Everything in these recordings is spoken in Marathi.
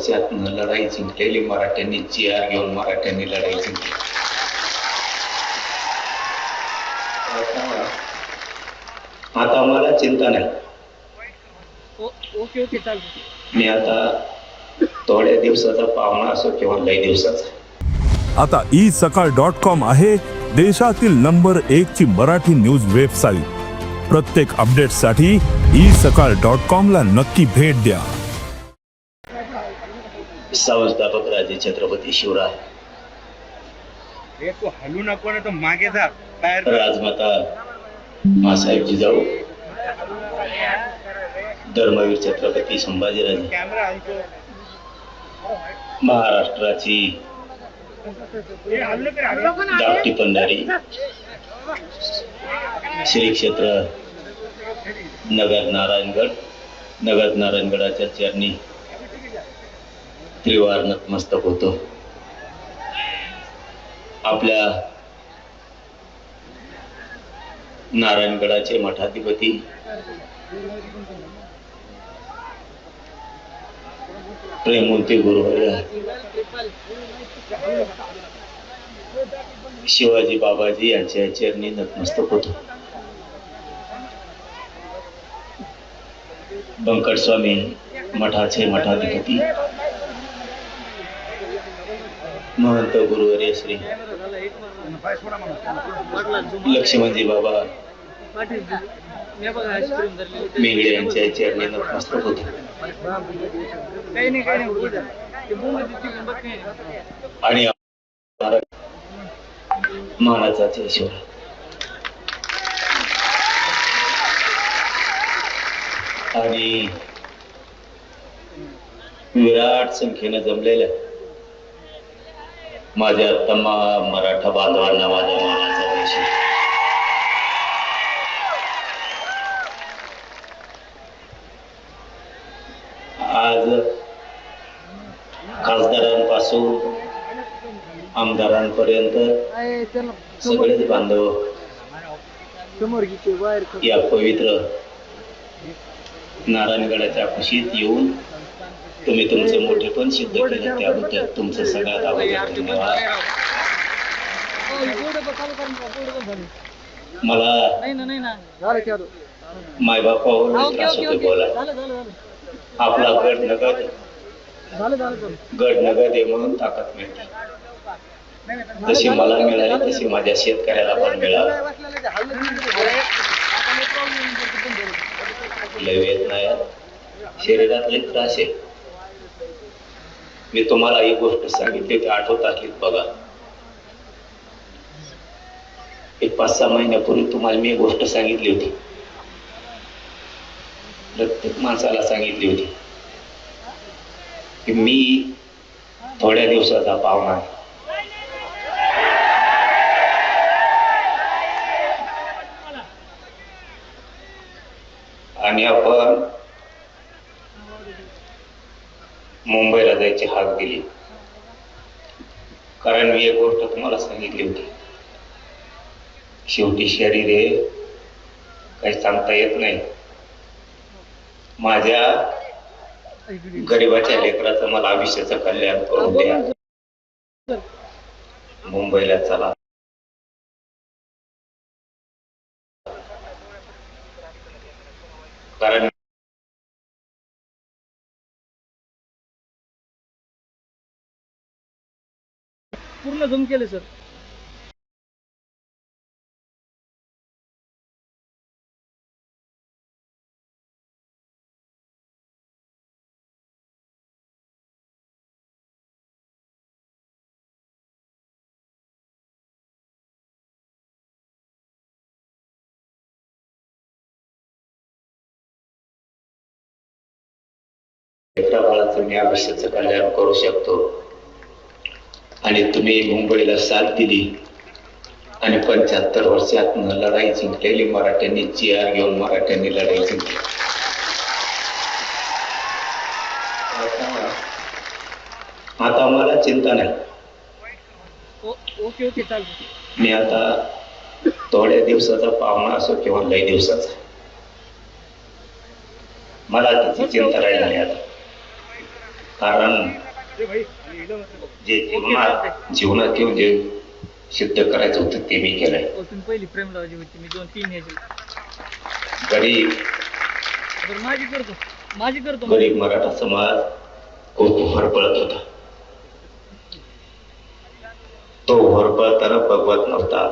वर्षात लढाई जिंकलेली मराठ्यांनी जी आर घेऊन मराठ्यांनी लढाई जिंकली आता मला चिंता नाही. ओ- ओके ओके चालतं मी आता थोड्या दिवसाचा पाहुणा असो किंवा लय दिवसाचा. आता ई सकाळ डॉट कॉम आहे देशातील नंबर एक ची मराठी न्यूज वेबसाईट. प्रत्येक अपडेटसाठी ई सकाळ डॉट कॉम ला नक्की भेट द्या. संस्थापक राजे छत्रपती शिवराय. तू हलू नको ना तर मागे जा. राजमाता मासाहेब जिजाऊ धर्मवीर छत्रपती संभाजीराजे. महाराष्ट्राची. धाकटी पंढरी. श्री क्षेत्र नगर नारायणगड. नगर नारायणगडाच्या चरणी त्रिवार नतमस्तक होतो. आपल्या नारायणगडाचे मठाधिपती प्रेमूर्ती गुरुवर्य शिवाजी बाबाजी यांच्या चरणी नतमस्तक होतो. बंकट स्वामी मठाचे मठाधिपती महंत गुरुवर्य श्री लक्ष्मणजी बाबा मी मेंगडे यांच्या चरणी नतमस्तक होतो. आणि महाराज महाराजाचे ईश्वर आणि विराट संख्येनं जमलेल्या माझ्या तमाम मराठा बांधवांना माझ्या मानाचा देशी आज खासदारांपासून आमदारांपर्यंत सगळेच बांधव या पवित्र नारायणगडाच्या खुशीत येऊन तुम्ही तुमचं मोठेपण सिद्ध केलं त्याबद्दल तुमचं सगळ्यात अगोदर धन्यवाद. मला मायबापावर ओके त्रास होतो बोला. आपला गड नगद गड नगद आहे म्हणून ताकद मिळते. जशी मला मिळाली तशी माझ्या शेतकऱ्याला पण मिळाली. लय वेदना शरीरातले त्रास आहे. मी तुम्हाला ही गोष्ट सांगितली ती आठवत असलीत बघा. एक पाच सहा महिन्यापूर्वी तुम्हाला मी एक गोष्ट सांगितली होती. प्रत्येक माणसाला सांगितली होती की मी थोड्या दिवसाचा पाहुणा आहे. आणि आपण मुंबईला जायची हाक दिली. कारण मी एक गोष्ट तुम्हाला सांगितली होती. शेवटी शरीर आहे काही सांगता येत नाही. माझ्या गरिबाच्या लेकराचं मला आयुष्याचं कल्याण करून द्या. मुंबईला चला कारण पूर्ण झूम केले सर. काळाचं मी आयुष्याचं कल्याण करू शकतो. आणि तुम्ही मुंबईला साथ दिली. आणि पंच्याहत्तर वर्षात लढाई जिंकलेली मराठ्यांनी जी आर घेऊन मराठ्यांनी लढाई जिंकली. आता- मला चिंता नाही. मी आता थोड्या दिवसाचा पाहुणा असो किंवा लय दिवसाचा. मला त्याची चिंता राहिली नाही आता. कारण जे जीवनात जीवनात येऊन जे सिद्ध करायचं होतं ते मी केलंय. हो, तुम्ही पहिली प्रेम लावायची होती मी दोन तीन ह्याची गरीब बरं माझी करतो. माझी करतो. गरीब मराठा समाज खूप होरपळत होता. तो होरपळताना बघवत नव्हता.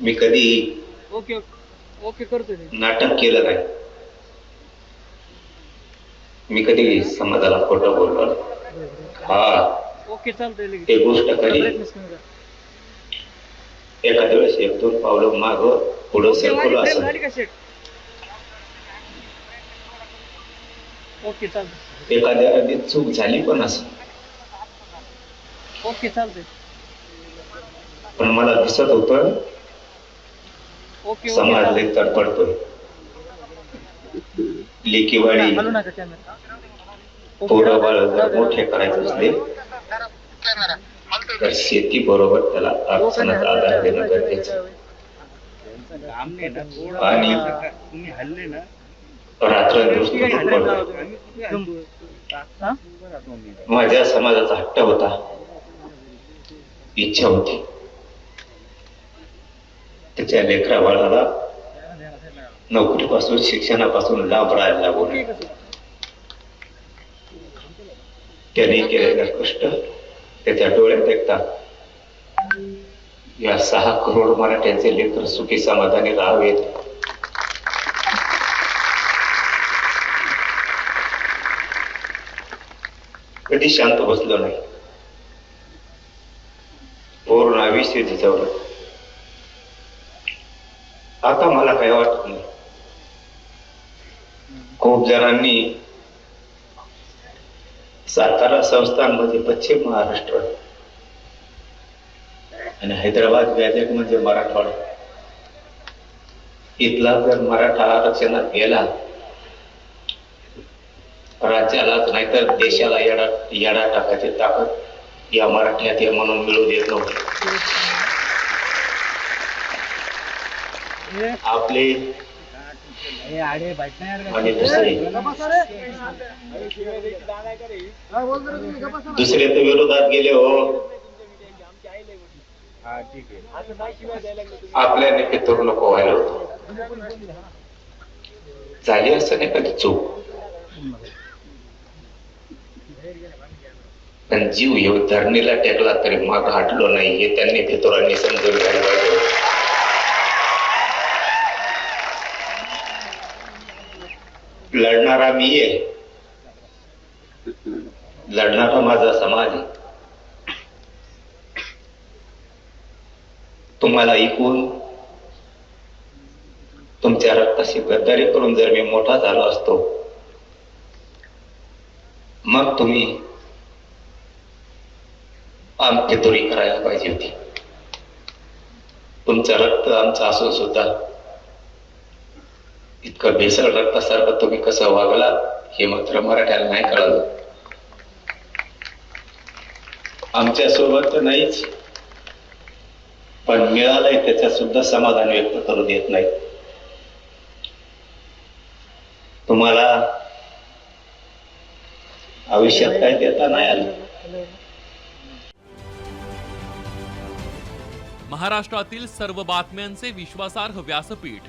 मी कधी ओके ओके करतो नाटक केलं नाही. मी कधी समाजाला खोटं बोललो नाही. हा. ओके चालतंय ते गोष्ट करा. एखाद्या वेळेस एक दोन पावलं माग पुढं सरकलो असं. ओके चालतंय. एखाद्या वेळेस चूक झाली पण असं. ओके चालतंय. पण मला दिसत होतं समाज तडपडतोय लेकीवाडी. हलू बाळ जर मोठे करायचे असले तर शेती बरोबर त्याला अडचणच आधार देणं गरजेचं आणि- रात्र माझ्या समाजाचा हट्ट होता. इच्छा होती. त्याच्या लेकरा बाळाला नोकरीपासून शिक्षणापासून लांब राहायला लागू नये त्याने केलेला कष्ट त्याच्या डोळ्यात ऐकतात. या सहा करोड मराठ्यांचे लेकर सुखी समाधानी राहावेत. कधी शांत बसलो नाही. पूर्ण आयुष्य झिजवलं आता मला काय वाटत नाही. खूप जणांनी सातारा संस्थानमध्ये पश्चिम महाराष्ट्र आणि हैदराबाद गॅजेट म्हणजे मराठवाडा. इथला जर मराठा आरक्षणात गेला राज्यालाच नाहीतर देशाला येडा येडा टाकायची ताकद या मराठ्यात आहे म्हणून मिळू देत नव्हते. आपले दुसरे. तर विरोधात गेले हो. ठीक आहे. आपल्याने पितरू नको व्हायला होतं. झाली असं नाही कधी चूक. पण जीव येऊ धरणीला टेकला तरी माग हटलो नाही हे त्यांनी पितुरांनी समजून घ्यायला पाहिजे. लढणारा मी आहे. लढणारा माझा समाज आहे. तुम्हाला ऐकून तुमच्या रक्ताशी गद्दारी करून जर मी मोठा झालो असतो मग तुम्ही आमची तुरी करायला पाहिजे होती. तुमचं रक्त आमचं असून सुद्धा इतकं भेसळ रक्तासारखं तुम्ही कसं वागला हे मात्र मराठ्याला नाही कळलं. आमच्यासोबत तर नाहीच पण मिळालंय त्याच्यात सुद्धा समाधान व्यक्त करू देत नाही. तुम्हाला आयुष्यात काय देता नाही आलं? महाराष्ट्रातील सर्व बातम्यांचे विश्वासार्ह व्यासपीठ